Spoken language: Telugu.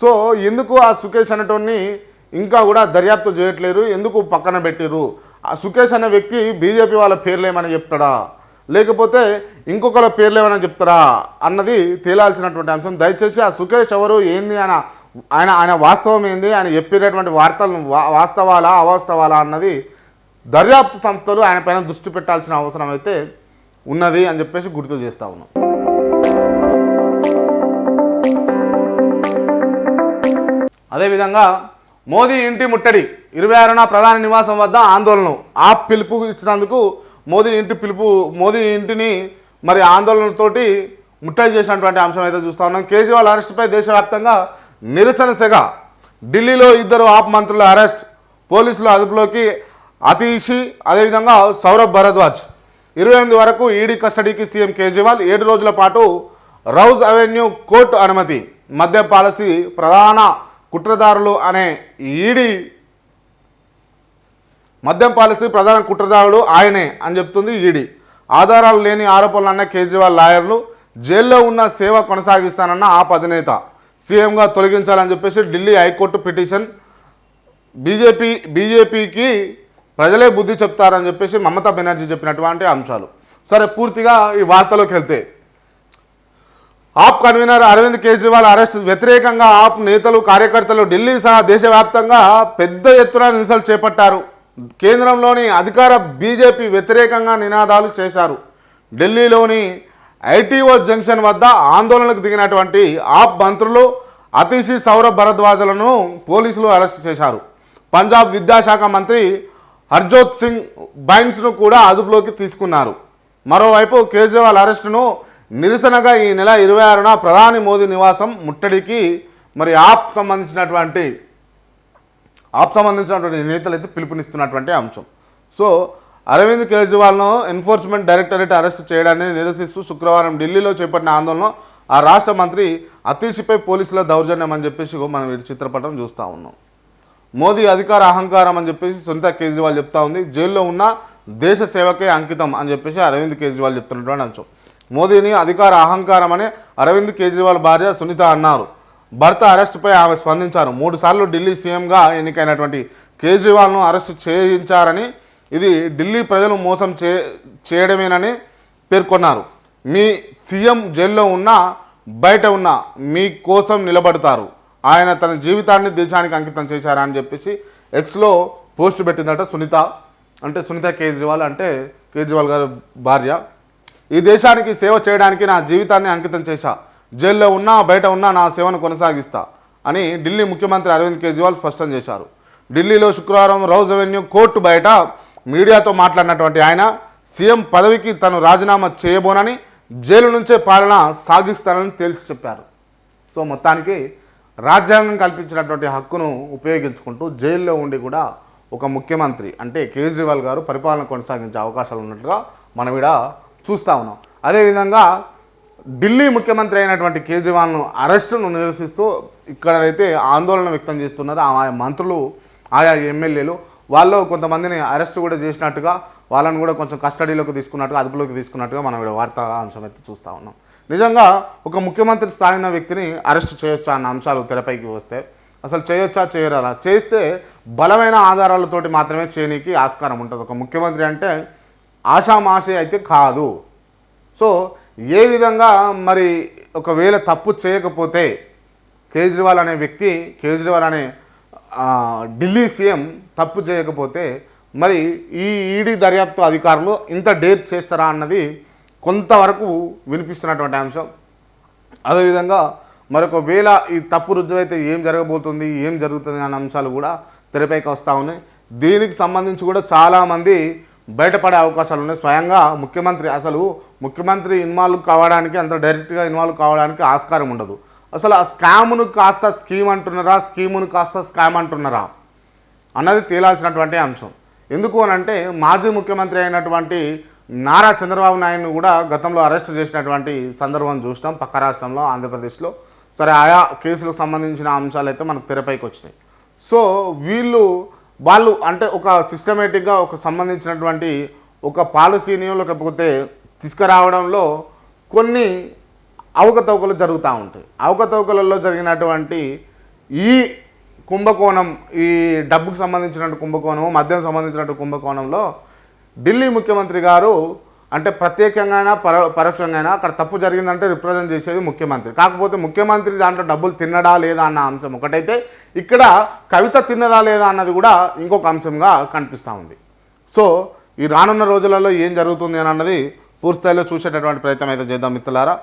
సో ఎందుకు ఆ సుకేష్ అనేటోడిని ఇంకా కూడా దర్యాప్తు చేయట్లేరు ఎందుకు పక్కన పెట్టిర్రు? ఆ సుకేష్ అనే వ్యక్తి బీజేపీ వాళ్ళ పేర్లేమని చెప్తాడా? లేకపోతే ఇంకొకళ్ళ పేర్లు ఏమైనా చెప్తారా? అన్నది తేలాల్సినటువంటి అంశం. దయచేసి ఆ సుకేష్ ఎవరు ఏంది ఆయన ఆయన ఆయన వాస్తవం ఏంది? ఆయన చెప్పేటటువంటి వార్తలను వాస్తవాలా అవాస్తవాలా అన్నది దర్యాప్తు సంస్థలు ఆయన పైన దృష్టి పెట్టాల్సిన అవసరం అయితే ఉన్నది అని చెప్పేసి గుర్తు చేస్తా ఉన్నాం. అదేవిధంగా మోదీ ఇంటి ముట్టడి ఇరవై ఆరున ప్రధాని నివాసం వద్ద ఆందోళన. ఆ పిలుపు ఇచ్చినందుకు మోదీ ఇంటి పిలుపు మోదీ ఇంటిని మరి ఆందోళనతోటి ముట్టడి చేసినటువంటి అంశం అయితే చూస్తూ ఉన్నాం. కేజ్రీవాల్ అరెస్టుపై దేశవ్యాప్తంగా నిరసన సెగ. ఢిల్లీలో ఇద్దరు ఆప్ మంత్రుల అరెస్ట్ పోలీసులు అదుపులోకి అతీషి అదేవిధంగా సౌరభ్ భరద్వాజ్. ఇరవై ఎనిమిది వరకు ఈడీ కస్టడీకి సీఎం కేజ్రీవాల్ ఏడు రోజుల పాటు రౌజ్ అవెన్యూ కోర్టు అనుమతి. మద్యం పాలసీ ప్రధాన కుట్రదారులు అనే ఈడీ మద్యం పాలసీ ప్రధాన కుట్రదారుడు ఆయనే అని చెప్తుంది ఈడీ. ఆధారాలు లేని ఆరోపణలు కేజ్రీవాల్ లాయర్లు జైల్లో ఉన్న సేవ కొనసాగిస్తానన్న ఆప్ అధినేత సీఎంగా తొలగించాలని చెప్పేసి ఢిల్లీ హైకోర్టు పిటిషన్. బీజేపీ బీజేపీకి ప్రజలే బుద్ధి చెప్తారని చెప్పేసి మమతా బెనర్జీ చెప్పినటువంటి అంశాలు. సరే పూర్తిగా ఈ వార్తలోకి వెళ్తే ఆప్ కన్వీనర్ అరవింద్ కేజ్రీవాల్ అరెస్ట్. వ్యతిరేకంగా ఆప్ నేతలు కార్యకర్తలు ఢిల్లీ సహా దేశవ్యాప్తంగా పెద్ద ఎత్తున నిరసనలు చేపట్టారు. కేంద్రంలోని అధికార బీజేపీ వ్యతిరేకంగా నినాదాలు చేశారు. ఢిల్లీలోని ఐటీఓ జంక్షన్ వద్ద ఆందోళనకు దిగినటువంటి ఆప్ మంత్రులు అతిషి సౌరభ్ భరద్వాజలను పోలీసులు అరెస్ట్ చేశారు. పంజాబ్ విద్యాశాఖ మంత్రి హర్జోత్ సింగ్ బైన్స్ను కూడా అదుపులోకి తీసుకున్నారు. మరోవైపు కేజ్రీవాల్ అరెస్టును నిరసనగా ఈ నెల ఇరవై ఆరున ప్రధాని మోదీ నివాసం ముట్టడికి మరి ఆప్ సంబంధించినటువంటి ఆప్ సంబంధించినటువంటి నేతలు అయితే పిలుపునిస్తున్నటువంటి అంశం. సో అరవింద్ కేజ్రీవాల్ను ఎన్ఫోర్స్మెంట్ డైరెక్టరేట్ అరెస్ట్ చేయడాన్ని నిరసిస్తూ శుక్రవారం ఢిల్లీలో చేపట్టిన ఆందోళన ఆ రాష్ట్ర మంత్రి అతీషిపై పోలీసుల దౌర్జన్యం అని చెప్పేసి మనం ఈ చిత్రపటం చూస్తూ ఉన్నాం. మోదీ అధికార అహంకారం అని చెప్పేసి సునీత కేజ్రీవాల్ చెప్తా ఉంది. జైల్లో ఉన్న దేశ సేవకే అంకితం అని చెప్పేసి అరవింద్ కేజ్రీవాల్ చెప్తున్నటువంటి అంశం. మోదీని అధికార అహంకారం అని అరవింద్ కేజ్రీవాల్ భార్య సునీత అన్నారు. భర్త అరెస్టుపై ఆమె స్పందించారు. మూడుసార్లు ఢిల్లీ సీఎంగా ఎన్నికైనటువంటి కేజ్రీవాల్ను అరెస్ట్ చేయించారని ఇది ఢిల్లీ ప్రజలు మోసం చే చేయడమేనని పేర్కొన్నారు. మీ సీఎం జైల్లో ఉన్నా బయట ఉన్నా మీ కోసం నిలబడతారు. ఆయన తన జీవితాన్ని దేశానికి అంకితం చేశారని చెప్పేసి ఎక్స్లో పోస్ట్ పెట్టిందట సునీత. అంటే సునీత కేజ్రీవాల్ అంటే కేజ్రీవాల్ గారి భార్య. ఈ దేశానికి సేవ చేయడానికి నా జీవితాన్ని అంకితం చేశా. జైల్లో ఉన్నా బయట ఉన్నా నా సేవను కొనసాగిస్తా అని ఢిల్లీ ముఖ్యమంత్రి అరవింద్ కేజ్రీవాల్ స్పష్టం చేశారు. ఢిల్లీలో శుక్రవారం రౌజ్ అవెన్యూ కోర్టు బయట మీడియాతో మాట్లాడినటువంటి ఆయన సీఎం పదవికి తను రాజీనామా చేయబోనని జైలు నుంచే పాలన సాగిస్తానని తేల్చి చెప్పారు. సో మొత్తానికి రాజ్యాంగం కల్పించినటువంటి హక్కును ఉపయోగించుకుంటూ జైల్లో ఉండి కూడా ఒక ముఖ్యమంత్రి అంటే కేజ్రీవాల్ గారు పరిపాలన కొనసాగించే అవకాశాలు ఉన్నట్లుగా మనం ఇక్కడ చూస్తూ ఉన్నాం. అదేవిధంగా ఢిల్లీ ముఖ్యమంత్రి అయినటువంటి కేజ్రీవాల్ను అరెస్టును నిరసిస్తూ ఇక్కడైతే ఆందోళన వ్యక్తం చేస్తున్నారు. ఆయా మంత్రులు ఆయా ఎమ్మెల్యేలు. వాళ్ళు కొంతమందిని అరెస్ట్ కూడా చేసినట్టుగా వాళ్ళని కూడా కొంచెం కస్టడీలోకి తీసుకున్నట్టుగా అదుపులోకి తీసుకున్నట్టుగా మనం ఇక్కడ వార్తా అంశం అయితే చూస్తూ ఉన్నాం. నిజంగా ఒక ముఖ్యమంత్రి స్థాయి వ్యక్తిని అరెస్ట్ చేయొచ్చా అన్న అంశాలు తెరపైకి వస్తే అసలు చేయొచ్చా చేయరాదా? చేస్తే బలమైన ఆధారాలతోటి మాత్రమే చేయనీకి ఆస్కారం ఉంటుంది. ఒక ముఖ్యమంత్రి అంటే ఆషామాషే అయితే కాదు. సో ఏ విధంగా మరి ఒకవేళ తప్పు చేయకపోతే కేజ్రీవాల్ అనే వ్యక్తి కేజ్రీవాల్ అనే ఢిల్లీ సీఎం తప్పు చేయకపోతే మరి ఈ ఈడీ దర్యాప్తు అధికారులు ఇంత డేర్ చేస్తారా అన్నది కొంతవరకు వినిపిస్తున్నటువంటి అంశం. అదేవిధంగా మరొక వేళ ఈ తప్పు రుజువైతే ఏం జరగబోతుంది ఏం జరుగుతుంది అనే అంశాలు కూడా తెరపైకి వస్తూ ఉన్నాయి. దీనికి సంబంధించి కూడా చాలామంది బయటపడే అవకాశాలు ఉన్నాయి. స్వయంగా ముఖ్యమంత్రి అసలు ముఖ్యమంత్రి ఇన్వాల్వ్ కావడానికి అంత డైరెక్ట్గా ఇన్వాల్వ్ కావడానికి ఆస్కారం ఉండదు. అసలు ఆ స్కామ్ను కాస్త స్కీమ్ అంటున్నారా? స్కీమును కాస్త స్కామ్ అంటున్నారా? అన్నది తేలాల్సినటువంటి అంశం. ఎందుకు అని అంటే మాజీ ముఖ్యమంత్రి అయినటువంటి నారా చంద్రబాబు నాయుడును కూడా గతంలో అరెస్ట్ చేసినటువంటి సందర్భం చూసినాం పక్క రాష్ట్రంలో ఆంధ్రప్రదేశ్లో. సరే ఆయా కేసులకు సంబంధించిన అంశాలు అయితే మనకు తెరపైకి వచ్చినాయి. సో వీళ్ళు వాళ్ళు అంటే ఒక సిస్టమేటిక్గా ఒక సంబంధించినటువంటి ఒక పాలసీని లేకపోతే తీసుకురావడంలో కొన్ని అవకతవకలు జరుగుతూ ఉంటాయి. అవకతవకలలో జరిగినటువంటి ఈ కుంభకోణం ఈ డబ్బుకు సంబంధించినటువంటి కుంభకోణం మద్యం సంబంధించినటువంటి కుంభకోణంలో ఢిల్లీ ముఖ్యమంత్రి గారు అంటే ప్రత్యేకంగా పర పరోక్షంగా అక్కడ తప్పు జరిగిందంటే రిప్రజెంట్ చేసేది ముఖ్యమంత్రి. కాకపోతే ముఖ్యమంత్రి దాంట్లో డబ్బులు తిన్నడా లేదా అన్న అంశం ఒకటైతే ఇక్కడ కవిత తిన్నదా లేదా అన్నది కూడా ఇంకొక అంశంగా కనిపిస్తూ ఉంది. సో ఈ రానున్న రోజులలో ఏం జరుగుతుంది అని అన్నది పూర్తిస్థాయిలో చూసేటటువంటి ప్రయత్నం అయితే చేద్దాం మిత్రులారా.